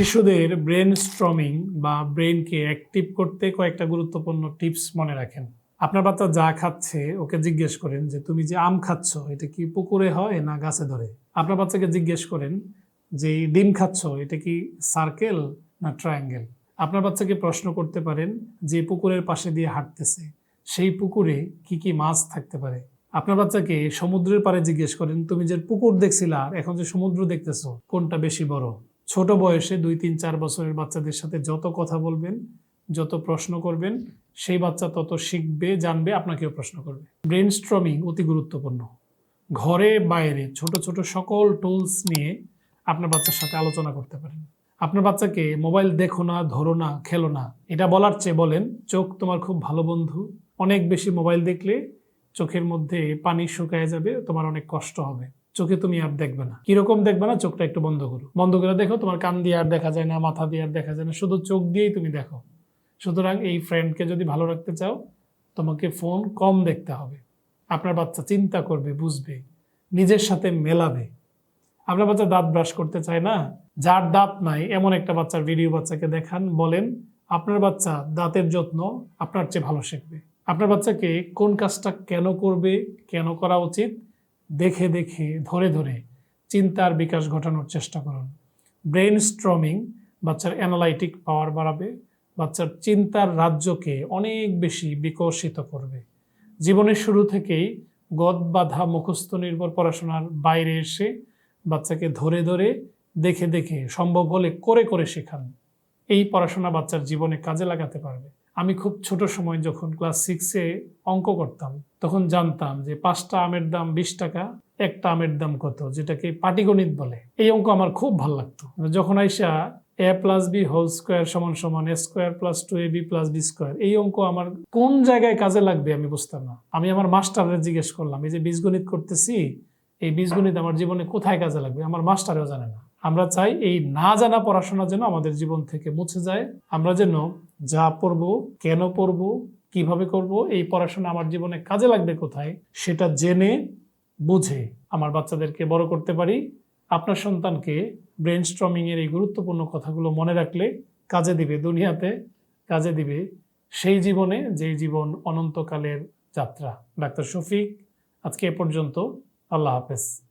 শিশুদের brain storming বা ব্রেনকে active করতে কয়েকটা গুরুত্বপূর্ণ টিপস মনে রাখেন। আপনার বাচ্চা যা খাচ্ছে, ওকে জিজ্ঞেস করেন যে, তুমি যে আম খাচ্ছ, এটা কি পুকুরে হয় না গাছে ধরে? আপনার বাচ্চাকে জিজ্ঞেস করেন যে, ডিম খাচ্ছ, এটা কি সার্কেল না ট্রায়াঙ্গেল আপনার বাচ্চাকে প্রশ্ন করতে পারেন যে পুকুরের পাশে দিয়ে হাঁটতেছে, সেই পুকুরে কি কি মাছ থাকতে পারে? আপনার বাচ্চাকে সমুদ্রের পাড়ে জিজ্ঞেস করেন, তুমি যে পুকুর দেখছিলা এখন যে সমুদ্র দেখতেছো, কোনটা বেশি বড়? ছোট বয়সে দুই, তিন, চার বছরের বাচ্চাদের সাথে যত কথা বলবেন, যত প্রশ্ন করবেন, সেই বাচ্চা তত শিখবে, জানবে, আপনাকেও প্রশ্ন করবে। ব্রেন স্ট্রমিং অতি গুরুত্বপূর্ণ। ঘরে, বাইরে ছোট ছোট সকল টুলস নিয়ে আপনার বাচ্চার সাথে আলোচনা করতে পারেন। আপনার বাচ্চাকে মোবাইল দেখো না, ধরো না, খেলো না, এটা বলার চেয়ে বলেন, চোখ তোমার খুব ভালো বন্ধু। অনেক বেশি মোবাইল দেখলে চোখের মধ্যে পানি শুকায় যাবে, তোমার অনেক কষ্ট হবে। চোখে তুমি আর দেখবে না। কীরকম দেখবে না? চোখটা একটু বন্ধ করো। বন্ধ করে দেখো, তোমার কান দিয়ে আর দেখা যায় না, মাথা দিয়ে আর দেখা যায় না, শুধু চোখ দিয়েই তুমি দেখো। সুতরাং এই ফ্রেন্ডকে যদি ভালো রাখতে চাও, তোমাকে ফোন কম দেখতে হবে। আপনার বাচ্চা চিন্তা করবে, বুঝবে, নিজের সাথে মেলাবে। আপনার বাচ্চা দাঁত ব্রাশ করতে চায় না, যার দাঁত নাই, এমন একটা বাচ্চার ভিডিও বাচ্চাকে দেখান, বলেন, আপনার বাচ্চা দাঁতের যত্ন আপনার চেয়ে ভালো শিখবে। আপনার বাচ্চাকে কোন কাজটা কেন করবে, কেন করা উচিত দেখে দেখে, ধরে ধরে চিন্তার বিকাশ ঘটানোর চেষ্টা করুন। ব্রেন স্ট্রমিং বাচ্চার অ্যানালাইটিক পাওয়ার বাড়াবে, বাচ্চার চিন্তার রাজ্যকে অনেক বেশি বিকশিত করবে। জীবনের শুরু থেকেই গদ বাধা মুখস্থ নির্ভর পড়াশোনার বাইরে এসে বাচ্চাকে ধরে ধরে দেখে দেখে সম্ভব হলে করে করে শেখান। এই পড়াশোনা বাচ্চার জীবনে কাজে লাগাতে পারবে। আমি খুব ছোট সময় যখন ক্লাস সিক্সে অঙ্ক করতাম, তখন জানতাম যে পাঁচটা আমের দাম বিশ টাকা, একটা আমের দাম কত, যেটাকে পাটিগণিত বলে। এই অঙ্ক আমার খুব ভালো লাগতো। যখন আইসা A plus B whole square সমান সমান A square plus two A B plus B square এই অঙ্ক আমার কোন জায়গায় কাজে লাগবে আমি বুঝতাম না। আমি আমার মাস্টারের জিজ্ঞেস করলাম, এই যে বীজগণিত করতেছি, এই বীজগণিত আমার জীবনে কোথায় কাজে লাগবে? আমার মাস্টারেও জানে না। আমরা চাই এই না জানা পড়াশোনা যেন আমাদের জীবন থেকে মুছে যায়। আমরা যেন যা পড়ব, কেন পড়ব, কীভাবে করব, এই পড়াশোনা আমার জীবনে কাজে লাগবে কোথায়, সেটা জেনে, বুঝে আমার বাচ্চাদেরকে বড় করতে পারি। আপনার সন্তানকে ব্রেন স্ট্রমিংয়ের এই গুরুত্বপূর্ণ কথাগুলো মনে রাখলে কাজে দিবে দুনিয়াতে, কাজে দিবে সেই জীবনে যেই জীবন অনন্তকালের যাত্রা। ডাক্তার শফিক, আজকে এ পর্যন্ত আল্লাহ হাফেজ।